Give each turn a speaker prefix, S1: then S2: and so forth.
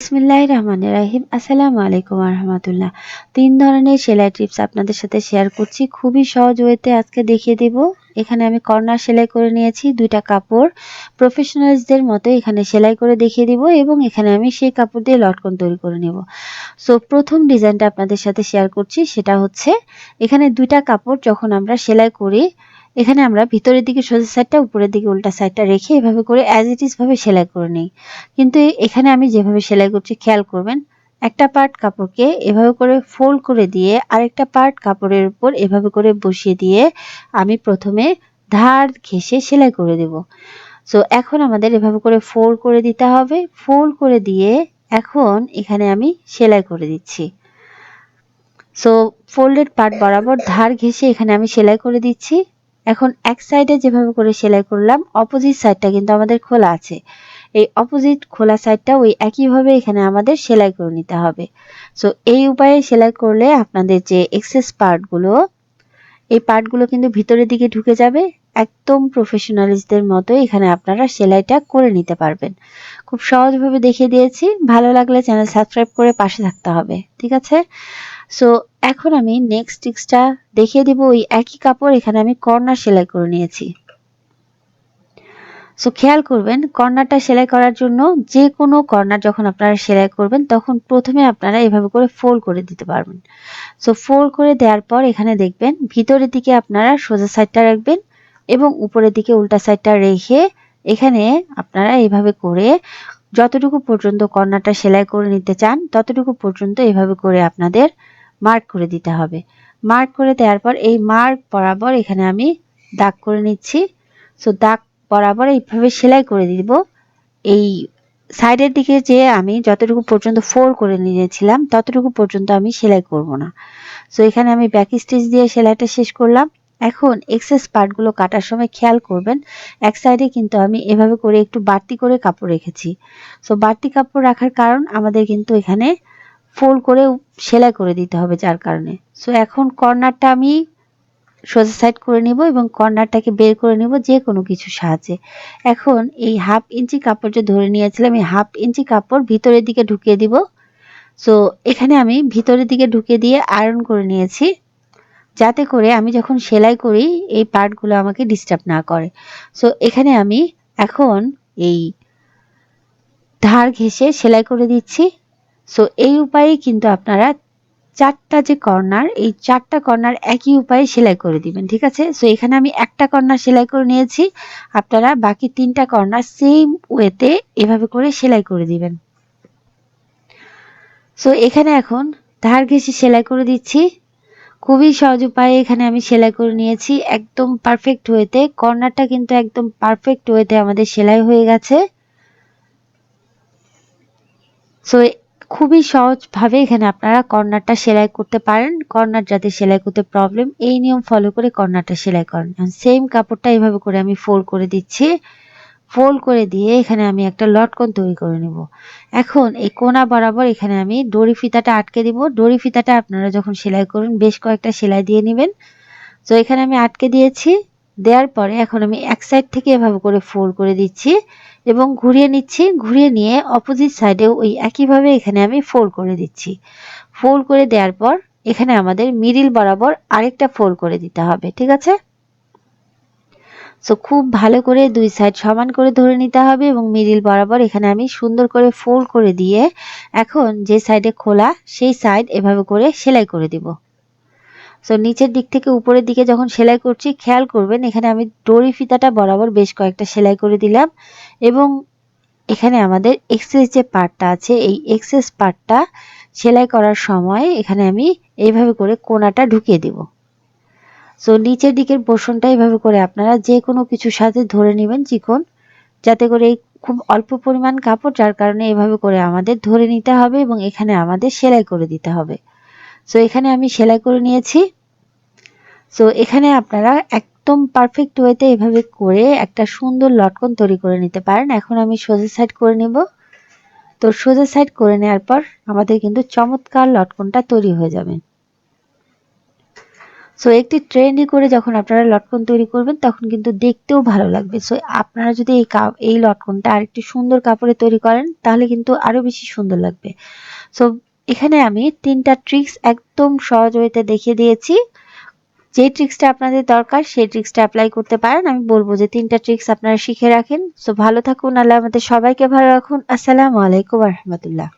S1: বিসমিল্লাহ রহমান রাহিম। আসসালামু আলাইকুম রহমতুল্লাহ তিন ধরনের সেলাই টিপস আপনাদের সাথে শেয়ার করছি। খুবই সহজ ওয়েতে আজকে দেখিয়ে দেব। এখানে আমি কর্নার সেলাই করে নিয়েছি দুইটা কাপড়। প্রফেশনালসদের মতো এখানে সেলাই করে দেখিয়ে দিব এবং এখানে আমি সেই কাপড় দিয়ে লটকন তৈরি করে নেব। সো প্রথম ডিজাইনটা আপনাদের সাথে শেয়ার করছি, সেটা হচ্ছে এখানে দুইটা কাপড় যখন আমরা সেলাই করি এখানে আমরা ভিতরের দিকে সোজা সাইডটা উপরের দিকে উল্টা সাইডটা রেখে এভাবে করে অ্যাজ ইট ইজ ভাবে সেলাই করে নিই। কিন্তু এখানে আমি যেভাবে সেলাই করছি, খেয়াল করবেন, একটা পার্ট কাপড়কে এভাবে করে ফোল্ড করে দিয়ে আরেকটা পার্ট কাপড়ের উপর এভাবে করে বসিয়ে দিয়ে আমি প্রথমে ধার ঘেসে সেলাই করে দেব। সো এখন আমাদের এভাবে করে ফোল্ড করে দিতে হবে। ফোল্ড করে দিয়ে এখন এখানে আমি সেলাই করে দিচ্ছি। সো ফোল্ডেড পার্ট বরাবর ধার ঘেসে এখানে আমি সেলাই করে দিচ্ছি। এখন এক সাইডে যেভাবে করে সেলাই করলাম অপোজিট সাইডটা কিন্তু আমাদের খোলা আছে। এই অপোজিট খোলা সাইডটা ওই একইভাবে এখানে আমাদের সেলাই করে নিতে হবে। সো এই উপায়ে সেলাই করলে আপনাদের যে এক্সেস পার্টগুলো এই পার্টগুলো কিন্তু ভিতরের দিকে ঢুকে যাবে। একদম প্রফেশনালিস্টদের মতো এখানে আপনারা সেলাইটা করে নিতে পারবেন। খুব সহজভাবে দেখিয়ে দিয়েছি। ভালো লাগলে চ্যানেল সাবস্ক্রাইব করে পাশে থাকতে হবে। ঠিক আছে? সো এখন আমি নেক্সট স্টিক্সটা দেখিয়ে দিব ওই একই কাপড় এখানে আমি কর্নার সেলাই করে নিয়েছি। সো খেয়াল করবেন, কর্নারটা সেলাই করার জন্য যে কোনো কর্নার যখন আপনারা সেলাই করবেন, তখন প্রথমে আপনারা এভাবে করে ফোল্ড করে দিতে পারবেন। সো ফোল্ড করে দেওয়ার পর এখানে দেখবেন, ভিতরের দিকে আপনারা সোজা সাইডটা রাখবেন এবং উপরের দিকে উল্টা সাইডটা রেখে এখানে আপনারা এভাবে করে যতটুকু পর্যন্ত কর্নারটা সেলাই করে নিতে চান, ততটুকু পর্যন্ত এভাবে করে আপনাদের মার্ক করে দিতে হবে। মার্ক করে দেওয়ার পর এই মার্ক বরাবর এখানে আমি দাগ করে নিচ্ছি। সো দাগ বরাবর এইভাবে সেলাই করে দিব। এই সাইডের দিকে যে আমি যতটুকু পর্যন্ত ফোর করে নিয়েছিলাম, ততটুকু পর্যন্ত আমি সেলাই করব না। সো এখানে আমি ব্যাক স্টিচ দিয়ে সেলাইটা শেষ করলাম। এখন এক্সেস পার্টগুলো কাটার সময় খেয়াল করবেন, এক সাইডে কিন্তু আমি এভাবে করে একটু বাড়তি করে কাপড় রেখেছি। সো বাড়তি কাপড় রাখার কারণ আমাদের কিন্তু এখানে ফোল্ড করে সেলাই করে দিতে হবে যার কারণে। সো এখন কর্নারটা আমি সোজা সাইড করে নিব এবং কর্নারটাকে বের করে নিব যে কোনো কিছু সাহায্যে। এখন এই হাফ ইঞ্চি কাপড় যে ধরে নিয়েছিলাম, এই হাফ ইঞ্চি কাপড় ভিতরের দিকে ঢুকিয়ে দিব। সো এখানে আমি ভিতরের দিকে ঢুকিয়ে দিয়ে আয়রন করে নিয়েছি, যাতে করে আমি যখন সেলাই করি, এই পার্টগুলো আমাকে ডিস্টার্ব না করে। সো এখানে আমি এখন এই ধার ঘেসে সেলাই করে দিচ্ছি। সো এই উপায়ে কিন্তু আপনারা চারটা যে কর্নার, এই চারটা কর্নার একই উপায়ে সেলাই করে দিবেন, ঠিক আছে? সো এখানে আমি একটা কর্নার সেলাই করে নিয়েছি। আপনারা বাকি তিনটা কর্নার সেম ওয়েতে এভাবে করে সেলাই করে দিবেন। সো এখানে এখন ধার ঘেসে সেলাই করে দিচ্ছি। খুবই সহজ উপায়ে এখানে আমি সেলাই করে নিয়েছি। একদম পারফেক্ট ওয়েতে কর্নারটা কিন্তু একদম পারফেক্ট ওয়েতে আমাদের সেলাই হয়ে গেছে। সো খুবই সহজভাবে এখানে আপনারা কর্নারটা সেলাই করতে পারেন। কর্নার যাতে সেলাই করতে প্রবলেম এই নিয়ম ফলো করে কর্নারটা সেলাই করেন। সেম কাপড়টা এইভাবে করে আমি ফোল্ড করে দিচ্ছি। ফোল্ড করে দিয়ে এখানে আমি একটা লটকন তৈরি করে নেব। এখন এই কোনা বরাবর এখানে আমি দড়ি ফিতাটা আটকে দিব। দড়ি ফিতাটা আপনারা যখন সেলাই করুন বেশ কয়েকটা সেলাই দিয়ে নেবেন। তো এখানে আমি আটকে দিয়েছি। দেওয়ার পরে এখন আমি এক সাইড থেকে এভাবে করে ফোল্ড করে দিচ্ছি এবং ঘুরিয়ে নিচ্ছি, ঘুরিয়ে নিয়ে অপোজিট সাইডেও ওই একইভাবে এখানে আমি ফোল্ড করে দিচ্ছি। ফোল্ড করে দেওয়ার পর এখানে আমাদের মিডিল বরাবর আরেকটা ফোল্ড করে দিতে হবে, ঠিক আছে? সো খুব ভালো করে দুই সাইড সমান করে ধরে নিতে হবে এবং মিডিল বরাবর এখানে আমি সুন্দর করে ফোল্ড করে দিয়ে এখন যে সাইডে খোলা, সেই সাইড এভাবে করে সেলাই করে দিব। সো নিচের দিক থেকে উপরের দিকে যখন সেলাই করছি, খেয়াল করবেন, এখানে আমি দড়ি ফিতাটা বরাবর বেশ কয়েকটা সেলাই করে দিলাম। এবং এখানে আমাদের এক্সেস যে পার্টটা আছে, এই এক্সেস পার্টটা সেলাই করার সময় এখানে আমি এইভাবে করে কোনাটা ঢুকিয়ে দিব। সো নিচের দিকের পোর্শনটা এইভাবে করে আপনারা যে কোনো কিছুর সাথে ধরে নেবেন চিকন, যাতে করে এই খুব অল্প পরিমাণ কাপড়, যার কারণে এভাবে করে আমাদের ধরে নিতে হবে এবং এখানে আমাদের সেলাই করে দিতে হবে। সো এখানে আমি সেলাই করে নিয়েছি। সো এখানে আপনারা একদম পারফেক্ট ওয়েতে এভাবে করে একটা সুন্দর লটকন তৈরি করে নিতে পারেন। এখন আমি সোজা সাইড করে নেব। তো সোজা সাইড করে নেওয়ার পর আমাদের কিন্তু চমৎকার লটকনটা তৈরি হয়ে যাবে। সো একটি ট্রেন্ডি করে যখন আপনারা লটকন তৈরি করবেন, তখন কিন্তু দেখতেও ভালো লাগবে। সো আপনারা যদি এই এই লটকনটা আরেকটু সুন্দর কাপড়ে তৈরি করেন, তাহলে কিন্তু আরও বেশি সুন্দর লাগবে। সো এখানে আমি তিনটা ট্রিক্স একদম সহজ ওয়েতে দেখিয়ে দিয়েছি। যে ট্রিক্সটা আপনাদের দরকার, সেই ট্রিক্সটা অ্যাপ্লাই করতে পারেন। আমি বলব যে তিনটা ট্রিক্স আপনারা শিখে রাখেন। সো ভালো থাকুন, আল্লাহ আমাদের সবাইকে ভালো রাখুন। আসসালামু আলাইকুম রহমতুল্লাহ।